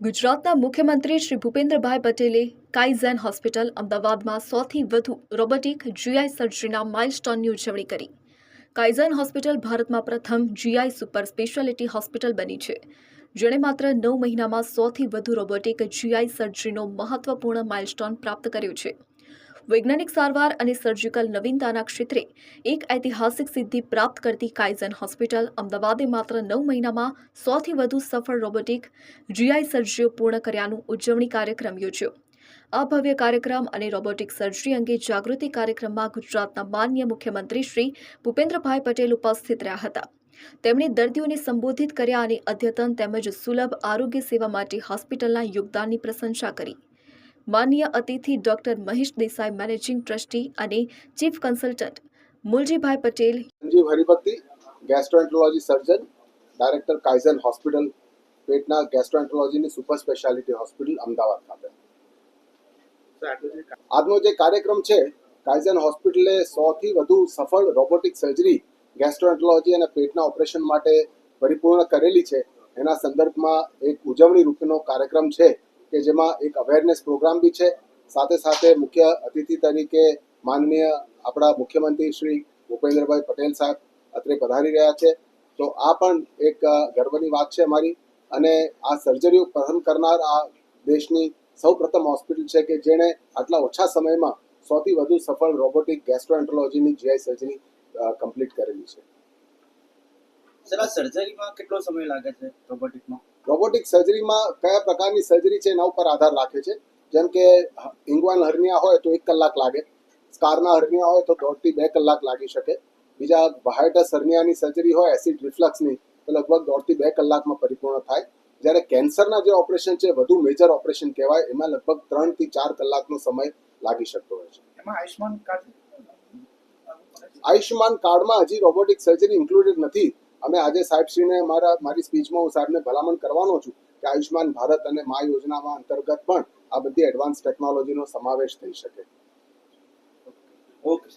ગુજરાતના મુખ્યમંત્રી શ્રી ભૂપેન્દ્રભાઈ પટેલે કાઇઝેન હોસ્પિટલ અમદાવાદમાં સૌથી વધુ રોબોટિક જીઆઈ સર્જરીના માઇલસ્ટોનની ઉજવણી કરી. કાઇઝન હોસ્પિટલ ભારતમાં પ્રથમ જીઆઈ સુપર સ્પેશિયાલિટી હોસ્પિટલ બની છે. જેણે માત્ર નવ મહિનામાં સૌથી વધુ રોબોટિક જીઆઈ સર્જરીનો મહત્વપૂર્ણ માઇલસ્ટોન પ્રાપ્ત કર્યો છે. વૈજ્ઞાનિક સારવાર અને સર્જિકલ નવીનતાના ક્ષેત્રે એક ઐતિહાસિક સિદ્ધિ પ્રાપ્ત કરતી કાઇઝન હોસ્પિટલ અમદાવાદે માત્ર નવ મહિનામાં સૌથી વધુ સફળ રોબોટિક જીઆઈ સર્જરીઓ પૂર્ણ કર્યાનું ઉજવણી કાર્યક્રમ યોજ્યો. આ ભવ્ય કાર્યક્રમ અને રોબોટિક સર્જરી અંગે જાગૃતિ કાર્યક્રમમાં ગુજરાતના માન્ય મુખ્યમંત્રી શ્રી ભૂપેન્દ્રભાઈ પટેલ ઉપસ્થિત રહ્યા હતા. તેમણે દર્દીઓને સંબોધિત કર્યા અને અદ્યતન તેમજ સુલભ આરોગ્ય સેવા માટે હોસ્પિટલના યોગદાનની પ્રશંસા કરી. માન્ય અતિથિ doctor Mahesh Desai, managing trustee અને chief consultant Muljibhai Patel. Sanjeev Haribhakti gastroenterology surgeon director Kaizen hospital પેટના ગેસ્ટ્રોએન્ટ્રોલોજીની સુપર સ્પેશિયાલિટી હોસ્પિટલ અમદાવાદ ખાતે. આજનો જે કાર્યક્રમ છે કાઇઝન હોસ્પિટલે સોથી વધુ સફળ રોબોટિક સર્જરી ગેસ્ટ્રોએન્ટ્રોલોજી અને પેટના ઓપરેશન માટે પરિપૂર્ણ કરેલી છે. એના સંદર્ભમાં એક ઉજવણી રૂપનો કાર્યક્રમ છે. કે જેમાં એક અવેરનેસ પ્રોગ્રામ બી છે. સાથે સાથે મુખ્ય અતિથિ તરીકે માનનીય આપણા મુખ્યમંત્રી શ્રી ભૂપેન્દ્રભાઈ પટેલ સાહેબ અત્રે પધારી રહ્યા છે. તો આ પણ એક ગર્વની વાત છે અમારી. અને આ સર્જરીઓ પ્રથમ કરનાર આ દેશની સૌ પ્રથમ હોસ્પિટલ છે કે જેણે આટલા ઓછા સમયમાં સૌથી વધુ સફળ રોબોટિક ગેસ્ટ્રોએન્ટ્રોલોજીની જીઆઈ સર્જરી કમ્પ્લીટ કરેલી છે. સર આ સર્જરીમાં કેટલો સમય લાગે છે રોબોટિકમાં રોબોટિક સર્જરીમાં કયા પ્રકારની સર્જરી છે એના ઉપર આધાર રાખે છે? જેમ કે ઇંગવાન હર્નિયા હોય તો એક કલાક લાગે. સ્કારના હર્નિયા હોય તો દોઢથી બે કલાક લાગી શકે. બીજા વાહાઇટસ હર્નિયાની સર્જરી હોય એસિડ રિફ્લક્સની તો લગભગ દોઢથી બે કલાકમાં પરિપૂર્ણ થાય. જ્યારે કેન્સરના જે ઓપરેશન છે વધુ મેજર ઓપરેશન કહેવાય એમાં લગભગ ત્રણથી ચાર કલાકનો સમય લાગી શકતો હોય છે. એમાં આયુષ્માન કાર્ડ? આયુષ્યમાન કાર્ડમાં હજી રોબોટિક સર્જરી ઇન્ક્લુડેડ નથી. અમે આજે સાહેબશ્રીને મારા, મારી સ્પીચમાં હું સાહેબને ભલામણ કરવાનો છું કે આયુષ્યમાન ભારત અને મા યોજનામાં અંતર્ગત પણ આ બધી એડવાન્સ ટેકનોલોજીનો સમાવેશ થઈ શકે. ઓકે